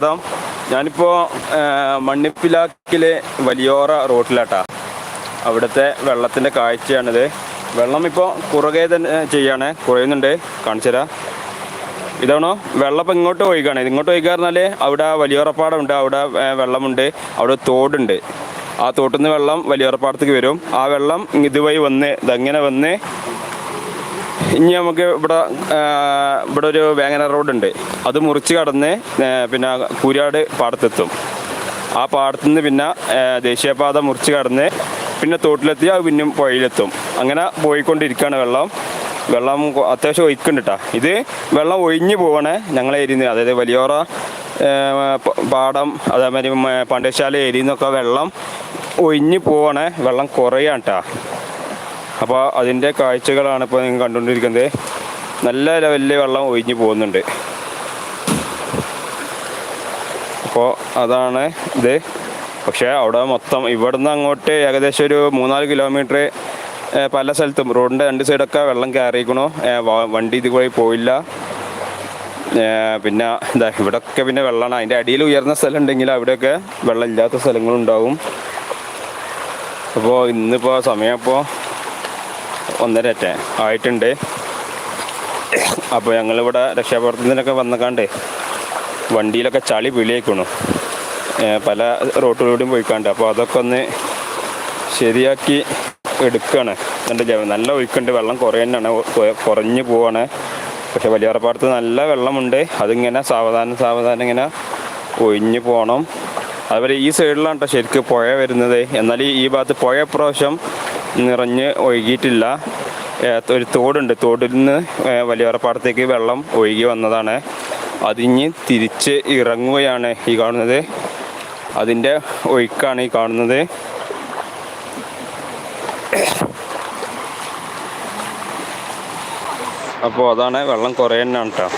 സ്വാഗതം ഞാനിപ്പോൾ മണ്ണിപ്പിലാക്കിലെ വലിയോറ റോട്ടിലാട്ടാ. അവിടുത്തെ വെള്ളത്തിന്റെ കാഴ്ചയാണിത്. വെള്ളം ഇപ്പോ കുറുകെ തന്നെ ചെയ്യാണ്. കുറയുന്നുണ്ട്. കാണിച്ചു തരാം ഇതാണോ? വെള്ളം ഇപ്പം ഇങ്ങോട്ട് ഒഴുകാണ്. ഇങ്ങോട്ട് ഒഴുകാ പറഞ്ഞാൽ അവിടെ വലിയോറപ്പാടമുണ്ട്. അവിടെ വെള്ളമുണ്ട്. അവിടെ തോടുണ്ട്. ആ തോട്ടിൽ നിന്ന് വെള്ളം വലിയോറപ്പാടത്തേക്ക് വരും. ആ വെള്ളം ഇതുവഴി വന്ന് ഇതങ്ങനെ വന്ന് ഇനി നമുക്ക് ഇവിടെ ഇവിടെ ഒരു വേങ്ങന റോഡുണ്ട്. അത് മുറിച്ച് കടന്ന് പിന്നെ കൂരാട് പാടത്തെത്തും. ആ പാടത്തു നിന്ന് പിന്നെ ദേശീയപാത മുറിച്ച് കടന്ന് പിന്നെ തോട്ടിലെത്തി അത് പിന്നും പുഴയിലെത്തും. അങ്ങനെ പോയിക്കൊണ്ടിരിക്കുകയാണ് വെള്ളം. വെള്ളം അത്യാവശ്യം ഒഴിക്കുന്നുണ്ട് കേട്ടോ ഇത് വെള്ളം ഒഴിഞ്ഞു പോവാണ് ഞങ്ങളെ ഏരിയയിൽ അതായത് വലിയോറ പാടം അതേമാതിരി പാണ്ഡ്യശാല ഏരിയയിൽ വെള്ളം ഒഴിഞ്ഞു പോവാണ്. വെള്ളം കുറയാണ് കേട്ടോ അപ്പോൾ അതിന്റെ കാഴ്ചകളാണ് ഇപ്പോൾ നിങ്ങൾ കണ്ടുകൊണ്ടിരിക്കുന്നത്. നല്ല ലെവലിൽ വെള്ളം ഒഴിഞ്ഞു പോകുന്നുണ്ട്. അപ്പോൾ അതാണ് ഇത്. പക്ഷേ അവിടെ മൊത്തം ഇവിടുന്ന് അങ്ങോട്ട് ഏകദേശം ഒരു മൂന്നാൽ കിലോമീറ്റർ പല സ്ഥലത്തും റോഡിന്റെ രണ്ട് സൈഡൊക്കെ വെള്ളം കയറിയിരിക്കണു വണ്ടി ഇത് പോയില്ല. പിന്നെ എന്താ ഇവിടെയൊക്കെ പിന്നെ വെള്ളമാണ് അതിന്റെ അടിയിൽ ഉയർന്ന സ്ഥലം ഉണ്ടെങ്കിൽ അവിടെയൊക്കെ വെള്ളം ഇല്ലാത്ത സ്ഥലങ്ങളുണ്ടാവും അപ്പോൾ ഇന്നിപ്പോൾ സമയം ഇപ്പോൾ ഒന്നരറ്റ ആയിട്ടുണ്ട്. അപ്പോൾ ഞങ്ങളിവിടെ രക്ഷാപ്രവർത്തനത്തിനൊക്കെ വന്നക്കാണ്ട് വണ്ടിയിലൊക്കെ ചളി വിളിയേക്കണു പല റോട്ടിലൂടെയും പോയിക്കാണ്ട്. അപ്പോൾ അതൊക്കെ ഒന്ന് ശരിയാക്കി എടുക്കുകയാണ് എന്റെ ജവ നല്ല ഒഴുക്കുണ്ട്. വെള്ളം കുറേ തന്നെയാണ് കുറഞ്ഞു പോവാണ്. പക്ഷെ വലിയറപ്പാടത്ത് നല്ല വെള്ളമുണ്ട്. അതിങ്ങനെ സാവധാനം സാവധാനം ഇങ്ങനെ ഒഴിഞ്ഞു പോകണം അതുപോലെ ഈ സൈഡിലാണ് കേട്ടോ ശരിക്കും പുഴ വരുന്നത്. എന്നാൽ ഈ ഭാഗത്ത് പുഴ പ്രാവശ്യം നിറഞ്ഞ് ഒഴുകിയിട്ടില്ല. ഒരു തോടുണ്ട്. തോടിൽ നിന്ന് വലിയവറപ്പാടത്തേക്ക് വെള്ളം ഒഴുകി വന്നതാണ്. അതിഞ്ഞ് തിരിച്ച് ഇറങ്ങുകയാണ് ഈ കാണുന്നത്. അതിന്റെ ഒഴുക്കാണ് ഈ കാണുന്നത്. അപ്പോൾ അതാണ് വെള്ളം കുറേ തന്നെ കേട്ടോ.